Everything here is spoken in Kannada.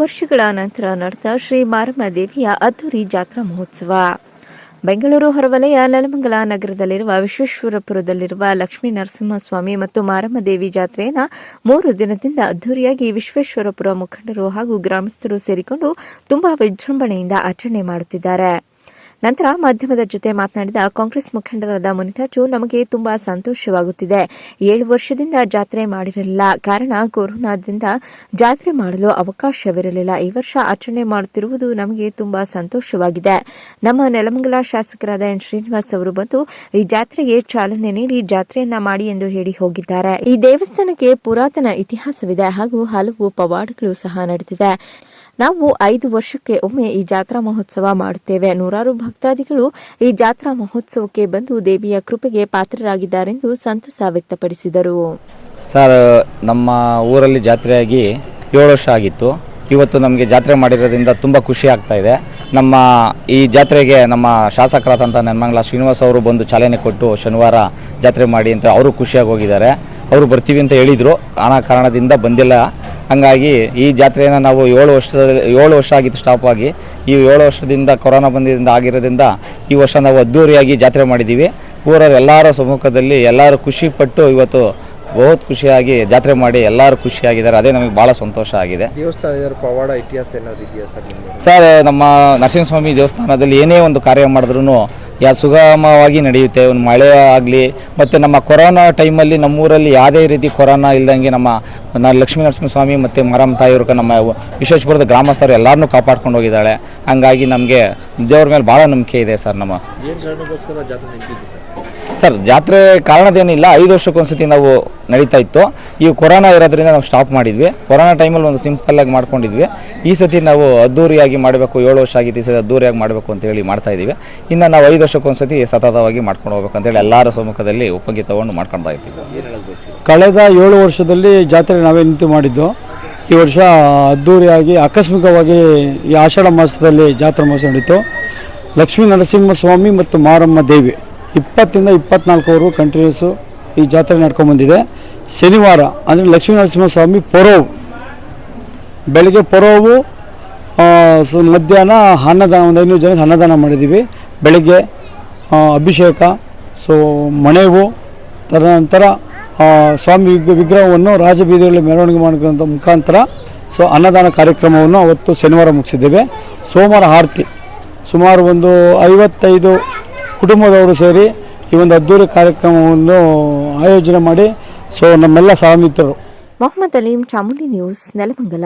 ವರ್ಷಗಳ ನಂತರ ನಡೆದ ಶ್ರೀ ಮಾರಮ್ಮ ದೇವಿಯ ಅದ್ದೂರಿ ಜಾತ್ರಾ ಮಹೋತ್ಸವ. ಬೆಂಗಳೂರು ಹೊರವಲಯ ನೆಲಮಂಗಲ ನಗರದಲ್ಲಿರುವ ವಿಶ್ವೇಶ್ವರಪುರದಲ್ಲಿರುವ ಲಕ್ಷ್ಮೀ ನರಸಿಂಹಸ್ವಾಮಿ ಮತ್ತು ಮಾರಮ್ಮ ದೇವಿ ಜಾತ್ರೆಯನ್ನು ಮೂರು ದಿನದಿಂದ ಅದ್ದೂರಿಯಾಗಿ ವಿಶ್ವೇಶ್ವರಪುರ ಮುಖಂಡರು ಹಾಗೂ ಗ್ರಾಮಸ್ಥರು ಸೇರಿಕೊಂಡು ತುಂಬಾ ವಿಜೃಂಭಣೆಯಿಂದ ಆಚರಣೆ ಮಾಡುತ್ತಿದ್ದಾರೆ. ನಂತರ ಮಾಧ್ಯಮದ ಜೊತೆ ಮಾತನಾಡಿದ ಕಾಂಗ್ರೆಸ್ ಮುಖಂಡರಾದ ಮುನಿರಾಜು, ನಮಗೆ ತುಂಬಾ ಸಂತೋಷವಾಗುತ್ತಿದೆ. ಏಳು ವರ್ಷದಿಂದ ಜಾತ್ರೆ ಮಾಡಿರಲಿಲ್ಲ. ಕಾರಣ ಕೊರೋನಾದಿಂದ ಜಾತ್ರೆ ಮಾಡಲು ಅವಕಾಶವಿರಲಿಲ್ಲ. ಈ ವರ್ಷ ಆಚರಣೆ ಮಾಡುತ್ತಿರುವುದು ನಮಗೆ ತುಂಬಾ ಸಂತೋಷವಾಗಿದೆ. ನಮ್ಮ ನೆಲಮಂಗಲ ಶಾಸಕರಾದ ಎನ್. ಶ್ರೀನಿವಾಸ್ ಅವರು ಬಂದು ಈ ಜಾತ್ರೆಗೆ ಚಾಲನೆ ನೀಡಿ ಜಾತ್ರೆಯನ್ನ ಮಾಡಿ ಎಂದು ಹೇಳಿ ಹೋಗಿದ್ದಾರೆ. ಈ ದೇವಸ್ಥಾನಕ್ಕೆ ಪುರಾತನ ಇತಿಹಾಸವಿದೆ ಹಾಗೂ ಹಲವು ಪವಾಡಗಳು ಸಹ ನಡೆದಿದೆ. ನಾವು ಐದು ವರ್ಷಕ್ಕೆ ಒಮ್ಮೆ ಈ ಜಾತ್ರಾ ಮಹೋತ್ಸವ ಮಾಡುತ್ತೇವೆ. ನೂರಾರು ಭಕ್ತಾದಿಗಳು ಈ ಜಾತ್ರಾ ಮಹೋತ್ಸವಕ್ಕೆ ಬಂದು ದೇವಿಯ ಕೃಪೆಗೆ ಪಾತ್ರರಾಗಿದ್ದಾರೆಂದು ಸಂತಸ ವ್ಯಕ್ತಪಡಿಸಿದರು. ಸರ್, ನಮ್ಮ ಊರಲ್ಲಿ ಜಾತ್ರೆಯಾಗಿ ಏಳು ವರ್ಷ ಆಗಿತ್ತು. ಇವತ್ತು ನಮಗೆ ಜಾತ್ರೆ ಮಾಡಿರೋದ್ರಿಂದ ತುಂಬ ಖುಷಿ ಆಗ್ತಾ ಇದೆ. ನಮ್ಮ ಈ ಜಾತ್ರೆಗೆ ನಮ್ಮ ಶಾಸಕರಾದಂಥ ನೆನ್ಮಂಗಲ ಶ್ರೀನಿವಾಸ್ ಅವರು ಬಂದು ಚಾಲನೆ ಕೊಟ್ಟು ಶನಿವಾರ ಜಾತ್ರೆ ಮಾಡಿ ಅಂತ ಅವರು ಖುಷಿಯಾಗಿ ಹೋಗಿದ್ದಾರೆ. ಅವರು ಬರ್ತೀವಿ ಅಂತ ಹೇಳಿದರು. ಆ ಕಾರಣದಿಂದ ಬಂದಿಲ್ಲ. ಹಾಗಾಗಿ ಈ ಜಾತ್ರೆಯನ್ನು ನಾವು ಏಳು ವರ್ಷದಲ್ಲಿ ಏಳು ವರ್ಷ ಆಗಿತ್ತು ಸ್ಟಾಪ್ ಆಗಿ. ಈ ಏಳು ವರ್ಷದಿಂದ ಕೊರೋನಾ ಬಂದಿದ್ದರಿಂದ ಆಗಿರೋದ್ರಿಂದ ಈ ವರ್ಷ ನಾವು ಅದ್ದೂರಿಯಾಗಿ ಜಾತ್ರೆ ಮಾಡಿದ್ದೀವಿ. ಊರವರು ಎಲ್ಲರ ಸಮ್ಮುಖದಲ್ಲಿ ಎಲ್ಲರೂ ಖುಷಿಪಟ್ಟು ಇವತ್ತು ಬಹುತ್ ಖುಷಿಯಾಗಿ ಜಾತ್ರೆ ಮಾಡಿ ಎಲ್ಲರೂ ಖುಷಿಯಾಗಿದ್ದಾರೆ. ಅದೇ ನಮಗೆ ಭಾಳ ಸಂತೋಷ ಆಗಿದೆ. ದೇವಸ್ಥಾನದ ಪವಾಡ ಇತಿಹಾಸ ಏನಾದರೂ ಇದೆಯಾ ಸರ್ ಸರ್ ನಮ್ಮ ನರಸಿಂಹಸ್ವಾಮಿ ದೇವಸ್ಥಾನದಲ್ಲಿ ಏನೇ ಒಂದು ಕಾರ್ಯ ಮಾಡಿದ್ರೂ ಯಾ ಸುಗಮವಾಗಿ ನಡೆಯುತ್ತೆ. ಒಂದು ಮಳೆ ಆಗಲಿ ಮತ್ತು ನಮ್ಮ ಕೊರೋನಾ ಟೈಮಲ್ಲಿ ನಮ್ಮೂರಲ್ಲಿ ಯಾವುದೇ ರೀತಿ ಕೊರೋನಾ ಇಲ್ದಂಗೆ ನಮ್ಮ ಲಕ್ಷ್ಮೀ ನರಸಿಂಹಸ್ವಾಮಿ ಮತ್ತು ಮಾರಮ್ಮ ತಾಯಿಯವರು ನಮ್ಮ ವಿಶ್ವೇಶ್ವರದ ಗ್ರಾಮಸ್ಥರು ಎಲ್ಲರನ್ನೂ ಕಾಪಾಡ್ಕೊಂಡು ಹೋಗಿದ್ದಾಳೆ. ಹಂಗಾಗಿ ನಮಗೆ ದೇವ್ರ ಮೇಲೆ ಭಾಳ ನಂಬಿಕೆ ಇದೆ ಸರ್ ನಮ್ಮ. ಸರ್? ಜಾತ್ರೆ ಕಾರಣದೇನಿಲ್ಲ ಐದು ವರ್ಷಕ್ಕೊಂದ್ಸತಿ ನಾವು ನಡೀತಾ ಇತ್ತು. ಈ ಕೊರೋನಾ ಇರೋದ್ರಿಂದ ನಾವು ಸ್ಟಾಪ್ ಮಾಡಿದ್ವಿ. ಕೊರೋನಾ ಟೈಮಲ್ಲಿ ಒಂದು ಸಿಂಪಲ್ಲಾಗಿ ಮಾಡ್ಕೊಂಡಿದ್ವಿ. ಈ ಸತಿ ನಾವು ಅದ್ದೂರಿಯಾಗಿ ಮಾಡಬೇಕು, ಏಳು ವರ್ಷ ಆಗಿತ್ತು, ಈ ಸತಿ ಅದ್ದೂರಿಯಾಗಿ ಮಾಡಬೇಕು ಅಂತೇಳಿ ಮಾಡ್ತಾ ಇದ್ದೀವಿ. ಇನ್ನು ನಾವು ಐದು ವರ್ಷಕ್ಕೊಂದ್ಸತಿ ಸತತವಾಗಿ ಮಾಡ್ಕೊಂಡು ಹೋಗ್ಬೇಕು ಅಂತೇಳಿ ಎಲ್ಲರ ಸಮ್ಮುಖದಲ್ಲಿ ಒಪ್ಪಿಗೆ ತಗೊಂಡು ಮಾಡ್ಕೊಳ್ತಾ ಇದ್ದೀವಿ. ಕಳೆದ ಏಳು ವರ್ಷದಲ್ಲಿ ಜಾತ್ರೆ ನಾವೇ ನಿಂತು ಮಾಡಿದ್ದು. ಈ ವರ್ಷ ಅದ್ದೂರಿಯಾಗಿ ಆಕಸ್ಮಿಕವಾಗಿ ಈ ಆಷಾಢ ಮಾಸದಲ್ಲಿ ಜಾತ್ರಾ ಮಾಸ ನಡೀತು. ಲಕ್ಷ್ಮೀ ನರಸಿಂಹಸ್ವಾಮಿ ಮತ್ತು ಮಾರಮ್ಮ ದೇವಿ ಇಪ್ಪತ್ತಿಂದ ಇಪ್ಪತ್ನಾಲ್ಕವರೆಗೂ ಕಂಟಿನ್ಯೂಸು ಈ ಜಾತ್ರೆ ನಡ್ಕೊಂಬಂದಿದೆ ಶನಿವಾರ ಅಂದರೆ ಲಕ್ಷ್ಮೀ ನರಸಿಂಹಸ್ವಾಮಿ ಪೊರೋವು. ಬೆಳಗ್ಗೆ ಪೊರೋವು ಮಧ್ಯಾಹ್ನ ಅನ್ನದಾನ, ಒಂದು ಐನೂರು ಜನಕ್ಕೆ ಅನ್ನದಾನ ಮಾಡಿದ್ದೀವಿ. ಬೆಳಗ್ಗೆ ಅಭಿಷೇಕ, ಸೊ, ಮಣೆವು, ತದನಂತರ ಸ್ವಾಮಿ ವಿಗ್- ವಿಗ್ರಹವನ್ನು ರಾಜಬೀದಿಗಳಲ್ಲಿ ಮೆರವಣಿಗೆ ಮಾಡಿಕೊಂಡ ಮುಖಾಂತರ, ಸೊ, ಅನ್ನದಾನ ಕಾರ್ಯಕ್ರಮವನ್ನು ಅವತ್ತು ಶನಿವಾರ ಮುಗಿಸಿದ್ದೇವೆ. ಸೋಮವಾರ ಆರತಿ, ಸುಮಾರು ಒಂದು ಐವತ್ತೈದು ಕುಟುಂಬದವರು ಸೇರಿ ಈ ಒಂದು ಅದ್ಧೂರಿ ಕಾರ್ಯಕ್ರಮವನ್ನು ಆಯೋಜನೆ ಮಾಡಿ ಸೊ ನಮ್ಮೆಲ್ಲ ಸಹಮಿತ್ರರು ಮೊಹಮ್ಮದ್ ಅಲೀಂ ಚಾಮುಂಡಿ ನ್ಯೂಸ್ ನೆಲಮಂಗಲ